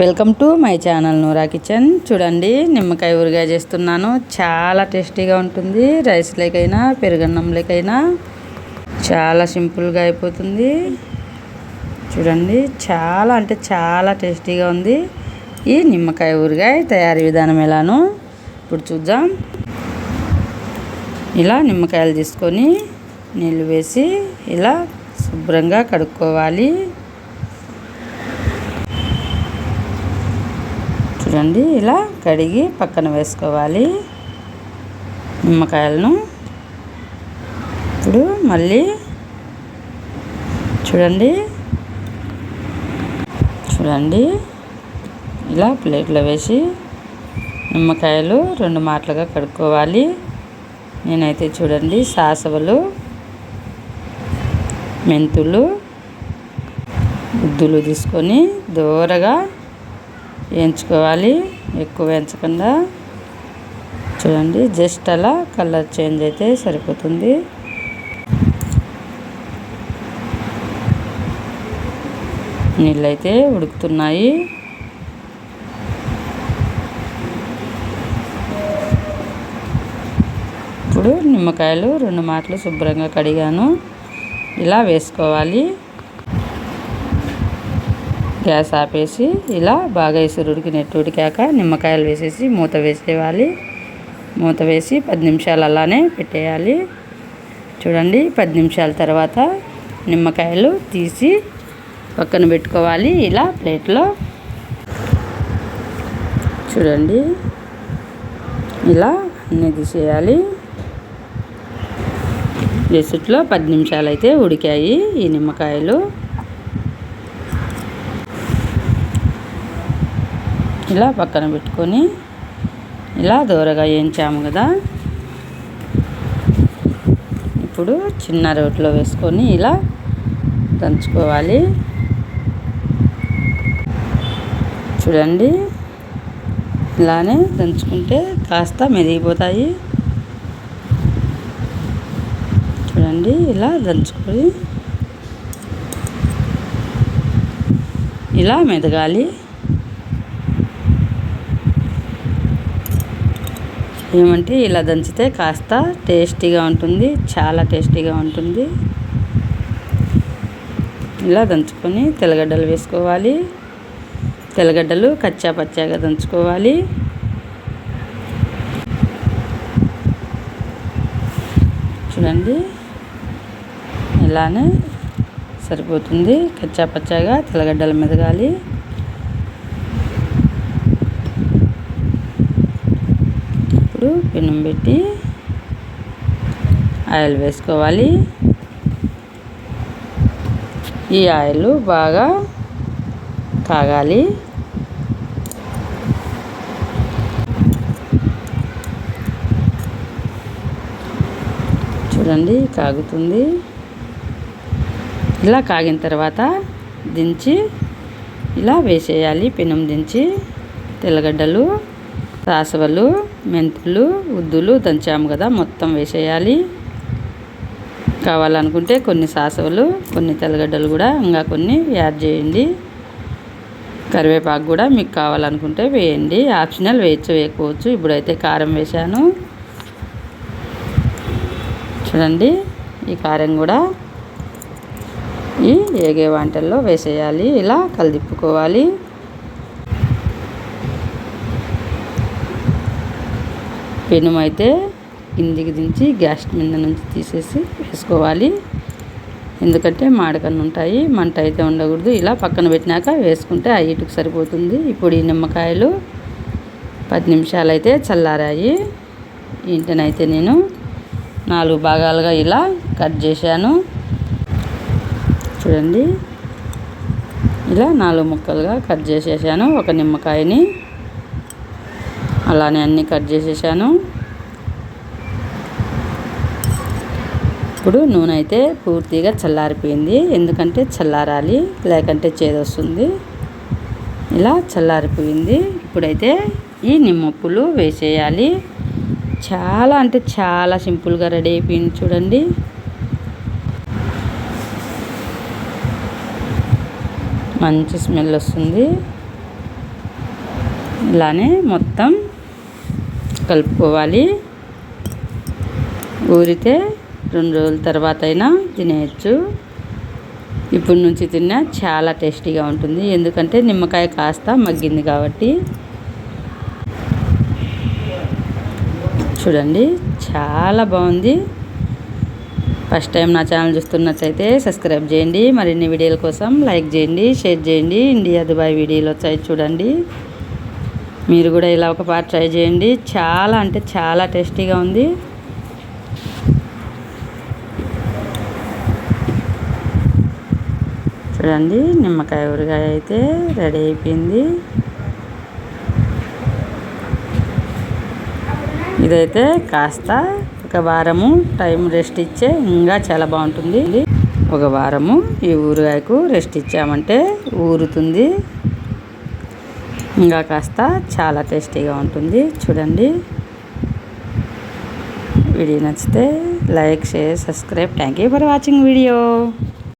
Welcome to my channel Noora kitchen. చూడండి నిమ్మకాయ ఊరగాయ చేస్తున్నాను. చాలా టేస్టీగా ఉంటుంది. రైస్ లేకైనా పెరుగన్నం లేకైనా. చాలా సింపుల్గా అయిపోతుంది. చూడండి చాలా అంటే చాలా టేస్టీగా ఉంది. ఈ నిమ్మకాయ ఊరగాయ తయారీ విధానం ఎలానో ఇప్పుడు చూద్దాం. ఇలా నిమ్మకాయలు తీసుకొని నీళ్ళు వేసి ఇలా శుభ్రంగా కడుక్కోవాలి. చూడండి ఇలా కడిగి పక్కన వేసుకోవాలి నిమ్మకాయలను. ఇప్పుడు మళ్ళీ చూడండి. చూడండి. ఇలా ప్లేట్లో వేసి నిమ్మకాయలు రెండు మాటలుగా కడుక్కోవాలి. నేనైతే చూడండి సాసవలు మెంతులు ఉద్దులు తీసుకొని దూరగా వేయించుకోవాలి. ఎక్కువ వేయించకుండా చూడండి జస్ట్ అలా కలర్ చేంజ్ అయితే సరిపోతుంది. నీళ్ళైతే ఉడుకుతున్నాయి. ఇప్పుడు నిమ్మకాయలు రెండు మాటలు శుభ్రంగా కడిగాను. ఇలా వేసుకోవాలి. గ్యాస్ ఆపేసి ఇలా బాగా ఇసురు ఉడికినట్టు ఉడికాక నిమ్మకాయలు వేసేసి మూత వేసేయాలి. మూత వేసి పది నిమిషాలు అలానే పెట్టేయాలి. చూడండి పది నిమిషాల తర్వాత నిమ్మకాయలు తీసి పక్కన పెట్టుకోవాలి ఇలా ప్లేట్లో. చూడండి ఇలా అన్నీ తీసేయాలి. జెసుట్లో పది నిమిషాలు అయితే ఉడికాయి ఈ నిమ్మకాయలు. ఇలా పక్కన పెట్టుకొని ఇలా దూరగా వేయించాము కదా. ఇప్పుడు చిన్న రోట్లో వేసుకొని ఇలా దంచుకోవాలి. చూడండి ఇలానే దంచుకుంటే కాస్త మెదిగిపోతాయి. చూడండి ఇలా దంచుకొని ఇలా మెదగాలి. ఏమంటే ఇలా దంచితే కాస్త టేస్టీగా ఉంటుంది చాలా టేస్టీగా ఉంటుంది. ఇలా దంచుకొని తెల్లగడ్డలు వేసుకోవాలి. తెల్లగడ్డలు కచ్చా పచ్చాగా దంచుకోవాలి. చూడండి ఇలానే సరిపోతుంది. కచ్చా పచ్చాగా తెల్లగడ్డలు మెదగాలి ఇప్పుడు పెనం పెట్టి ఆయిల్ వేసుకోవాలి. ఈ ఆయిల్ బాగా కాగాలి. చూడండి కాగుతుంది. ఇలా కాగిన తర్వాత దించి ఇలా వేసేయాలి. పెనం దించి తెల్లగడ్డలు రాసవలు మెంతులు ఉద్దులు దంచాము కదా మొత్తం వేసేయాలి. కావాలనుకుంటే కొన్ని సాసవులు కొన్ని తెల్లగడ్డలు కూడా ఇంకా కొన్ని యాడ్ చేయండి. కరివేపాకు కూడా మీకు కావాలనుకుంటే వేయండి. ఆప్షనల్ వేయచ్చు వేయకపోవచ్చు. ఇప్పుడైతే కారం వేశాను. చూడండి ఈ కారం కూడా ఈ ఏగే వంటల్లో వేసేయాలి. ఇలా కలిదిప్పుకోవాలి. పెనుము అయితే కిందికి దించి గ్యాస్ మీద నుంచి తీసేసి వేసుకోవాలి. ఎందుకంటే మాడకన్ను ఉంటాయి మంట అయితే ఉండకూడదు. ఇలా పక్కన పెట్టినాక వేసుకుంటే ఆ ఇటుకు సరిపోతుంది. ఇప్పుడు ఈ నిమ్మకాయలు పది నిమిషాలు అయితే చల్లారాయి. ఇంటనైతే నేను నాలుగు భాగాలుగా ఇలా కట్ చేశాను. చూడండి. ఇలా నాలుగు ముక్కలుగా కట్ చేసేసాను ఒక నిమ్మకాయని. అలానే అన్నీ కట్ చేసేసాను. ఇప్పుడు నూనె అయితే పూర్తిగా చల్లారిపోయింది. ఎందుకంటే చల్లారాలి లేకంటే చేదొస్తుంది. ఇలా చల్లారిపోయింది. ఇప్పుడైతే ఈ నిమ్మప్పులు వేసేయాలి. చాలా అంటే చాలా సింపుల్గా రెడీ అయిపోయింది చూడండి. మంచి స్మెల్ వస్తుంది. ఇలానే మొత్తం కలుపుకోవాలి. ఊరితే రెండు రోజుల తర్వాత అయినా తినేయచ్చు. ఇప్పటి నుంచి తిన్నా చాలా టేస్టీగా ఉంటుంది. ఎందుకంటే నిమ్మకాయ కాస్త మగ్గింది కాబట్టి. చూడండి చాలా బాగుంది. ఫస్ట్ టైం నా ఛానల్ చూస్తున్నట్లయితే సబ్స్క్రైబ్ చేయండి. మరిన్ని వీడియోల కోసం లైక్ చేయండి షేర్ చేయండి. ఇండియా దుబాయ్ వీడియోలు వచ్చాయి చూడండి. మీరు కూడా ఇలా ఒక పాట ట్రై చేయండి. చాలా అంటే చాలా టేస్టీగా ఉంది. చూడండి నిమ్మకాయ ఊరగాయ అయితే రెడీ అయిపోయింది. ఇదైతే కాస్త ఒక వారము టైం రెస్ట్ ఇచ్చే ఇంకా చాలా బాగుంటుంది. ఒక వారము ఈ ఊరగాయకు రెస్ట్ ఇచ్చామంటే ఊరుతుంది. ఇంకా కాస్త చాలా టేస్టీగా ఉంటుంది. చూడండి. వీడియో నచ్చితే like share subscribe. Thank you for watching video